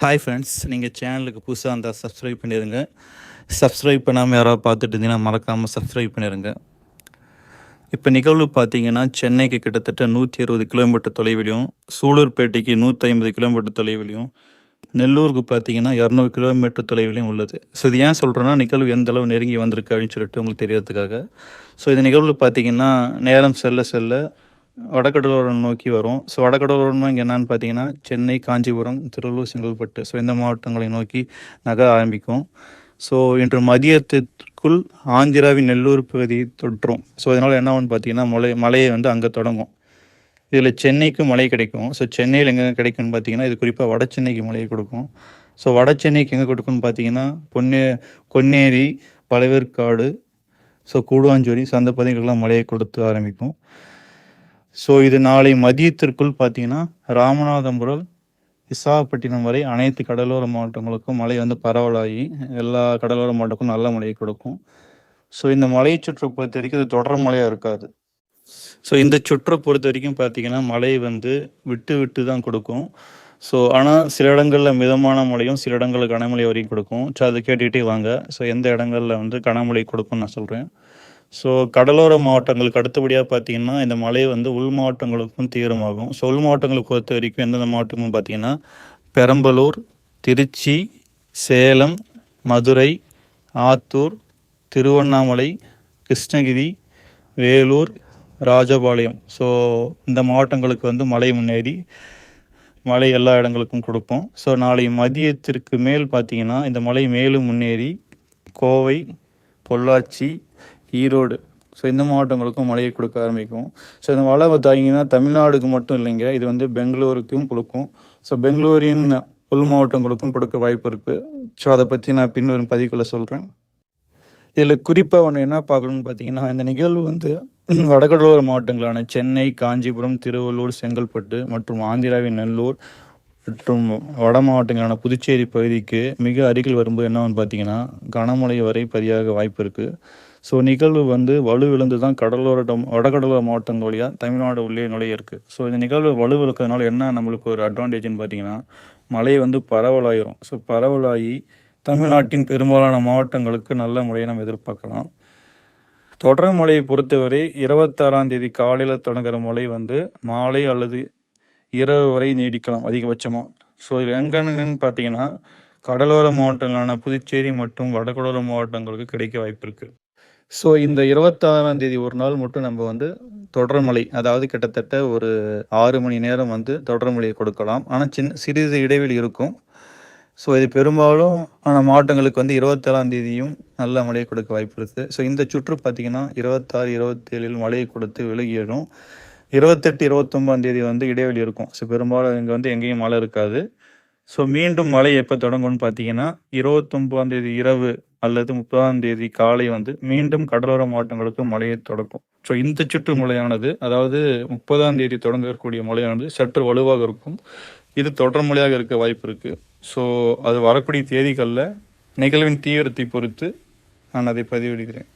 Hi friends நீங்கள் சேனலுக்கு புதுசாக இருந்தால் சப்ஸ்கிரைப் பண்ணிடுங்க சப்ஸ்கிரைப் பண்ணாமல் யாராவது பார்த்துட்டு இருந்தீங்கன்னா மறக்காமல் சப்ஸ்கிரைப் பண்ணிடுங்க இப்போ நிகழ்வு பார்த்தீங்கன்னா சென்னைக்கு கிட்டத்தட்ட நூற்றி அறுபது கிலோமீட்டர் தொலைவிலையும் சூலூர்பேட்டைக்கு நூற்றி ஐம்பது கிலோமீட்டர் தொலைவிலையும் நெல்லூருக்கு பார்த்தீங்கன்னா இரநூறு கிலோமீட்டர் தொலைவிலையும் உள்ளது. ஸோ இது ஏன் சொல்கிறேன்னா நிகழ்வு எந்த அளவு நெருங்கி வந்திருக்கு அப்படின்னு சொல்லிட்டு உங்களுக்கு தெரியறதுக்காக. ஸோ இந்த நிகழ்வு பார்த்தீங்கன்னா நேரம் செல்ல செல்ல வடகடலோரம் நோக்கி வரும். ஸோ வடகடலோரம்னா இங்கே என்னன்னு பார்த்தீங்கன்னா சென்னை காஞ்சிபுரம் திருவள்ளூர் செங்கல்பட்டு ஸோ இந்த மாவட்டங்களை நோக்கி நகர ஆரம்பிக்கும். ஸோ இன்று மதியத்திற்குள் ஆந்திராவின் நெல்லூர் பகுதி தொற்றும். ஸோ இதனால் என்ன ஆகும்னு பார்த்தீங்கன்னா மலை மலையை வந்து அங்கே தொடங்கும். இதில் சென்னைக்கு மழை கிடைக்கும். ஸோ சென்னையில் எங்கே கிடைக்கும்னு பார்த்தீங்கன்னா இது குறிப்பாக வட சென்னைக்கு மழையை கொடுக்கும். ஸோ வட சென்னைக்கு எங்கே கொடுக்கும்னு பார்த்தீங்கன்னா பொன்னே கொன்னேரி பழவேற்காடு ஸோ கூடுவாஞ்சோரி ஸோ அந்த பகுதிகளெலாம் மழையை கொடுத்து ஆரம்பிக்கும். ஸோ இது நாளை மதியத்திற்குள் பார்த்தீங்கன்னா ராமநாதபுரம் விசாகப்பட்டினம் வரை அனைத்து கடலோர மாவட்டங்களுக்கும் மழை வந்து பரவலாகி எல்லா கடலோர மாவட்டங்களுக்கும் நல்ல மழையை கொடுக்கும். ஸோ இந்த மலையை சுற்று பொறுத்த வரைக்கும் இது தொடர் மழையாக இருக்காது. ஸோ இந்த சுற்றை பொறுத்த வரைக்கும் பார்த்தீங்கன்னா மழை வந்து விட்டு விட்டு தான் கொடுக்கும். ஸோ ஆனால் சில இடங்களில் மிதமான மழையும் சில இடங்களில் கனமழை வரைக்கும் கொடுக்கும். ஸோ அதை கேட்டுக்கிட்டே வாங்க. ஸோ எந்த இடங்களில் வந்து கனமழை கொடுக்கும்னு நான் சொல்கிறேன் ஸோ கடலோர மாவட்டங்களுக்கு அடுத்தபடியாக பார்த்தீங்கன்னா இந்த மழை வந்து உள் மாவட்டங்களுக்கும் தீவிரமாகும். ஸோ உள் மாவட்டங்களை பொறுத்த வரைக்கும் எந்தெந்த மாவட்டமும் பார்த்தீங்கன்னா பெரம்பலூர் திருச்சி சேலம் மதுரை ஆத்தூர் திருவண்ணாமலை கிருஷ்ணகிரி வேலூர் ராஜபாளையம். ஸோ இந்த மாவட்டங்களுக்கு வந்து மழை முன்னேறி மழை எல்லா இடங்களுக்கும் கொடுப்போம். ஸோ நாளை மதியத்திற்கு மேல் பார்த்தீங்கன்னா இந்த மழை மேலும் முன்னேறி கோவை பொள்ளாச்சி ஈரோடு. ஸோ இந்த மாவட்டங்களுக்கும் மழையை கொடுக்க ஆரம்பிக்கும். ஸோ இந்த மழை பார்த்தீங்கன்னா தமிழ்நாடுக்கு மட்டும் இல்லைங்க. இது வந்து பெங்களூருக்கும் கொடுக்கும். ஸோ பெங்களூரின் உள் மாவட்டங்களுக்கும் கொடுக்க வாய்ப்பு இருக்குது ஸோ அதை பற்றி நான் பின்வரும் பதிவுக்குள்ளே சொல்கிறேன் இதில் குறிப்பாக ஒன்று என்ன பார்க்கணும்னு பார்த்தீங்கன்னா இந்த நிகழ்வு வந்து வடகடலோர மாவட்டங்களான சென்னை காஞ்சிபுரம் திருவள்ளூர் செங்கல்பட்டு மற்றும் ஆந்திராவின் நெல்லூர் மற்றும் வட மாவட்டங்களான புதுச்சேரி பகுதிக்கு மிக அருகில் வரும்போது என்னன்னு பார்த்தீங்கன்னா கனமழை வரை பதியாக வாய்ப்பு இருக்குது ஸோ நிகழ்வு வந்து வலுவிழந்து தான் கடலோர டம்- வடகடலோர மாவட்டங்கள் வழியாக தமிழ்நாடு உள்ளே நுழைய இருக்குது ஸோ இந்த நிகழ்வு வலுவிழக்கிறதுனால என்ன நம்மளுக்கு ஒரு அட்வான்டேஜ்னு பார்த்தீங்கன்னா மழை வந்து பரவலாயிரும். ஸோ பரவலாகி தமிழ்நாட்டின் பெரும்பாலான மாவட்டங்களுக்கு நல்ல முறையை நம்ம எதிர்பார்க்கலாம். தொடர் மழையை பொறுத்தவரை இருபத்தாறாம் தேதி காலையில் தொடங்குற மழை வந்து மாலை அல்லது இரவு வரை நீடிக்கலாம் அதிகபட்சமாக ஸோ இது எங்கன்னு பார்த்தீங்கன்னா கடலோர மாவட்டங்களான புதுச்சேரி மற்றும் வடகடலோர மாவட்டங்களுக்கு கிடைக்க வாய்ப்பு இருக்குது ஸோ இந்த இருபத்தாறாம் தேதி ஒரு நாள் மட்டும் நம்ம வந்து தொடர்மலை அதாவது கிட்டத்தட்ட ஒரு ஆறு மணி நேரம் வந்து தொடர்மழையை கொடுக்கலாம். ஆனால் சின்ன சிறிது இடைவெளி இருக்கும். ஸோ இது பெரும்பாலும் ஆனால் மாவட்டங்களுக்கு வந்து இருபத்தேழாம் தேதியும் நல்ல மழையை கொடுக்க வாய்ப்பு இருக்குது ஸோ இந்த சுற்று பார்த்தீங்கன்னா இருபத்தாறு இருபத்தேழில் மழையை கொடுத்து விலகிடும். இருபத்தெட்டு இருபத்தொம்பதாம் தேதி வந்து இடைவெளி இருக்கும். ஸோ பெரும்பாலும் இங்கே வந்து எங்கேயும் மழை இருக்காது. ஸோ மீண்டும் மழை எப்போ தொடங்கும்னு பார்த்தீங்கன்னா இருபத்தொம்பதாம் தேதி இரவு அல்லது முப்பதாம் தேதி காலை வந்து மீண்டும் கடலோர மாவட்டங்களுக்கு மழையை தொடக்கும். ஸோ இந்த சுற்று மழையானது அதாவது முப்பதாம் தேதி தொடங்கக்கூடிய மழையானது சற்று வலுவாக இருக்கும். இது தொடர் மழையாக இருக்க வாய்ப்பு இருக்குது ஸோ அது வரக்கூடிய தேதிகளில் நிகழ்வின் தீவிரத்தை பொறுத்து நான் அதை பதிவிடுகிறேன்.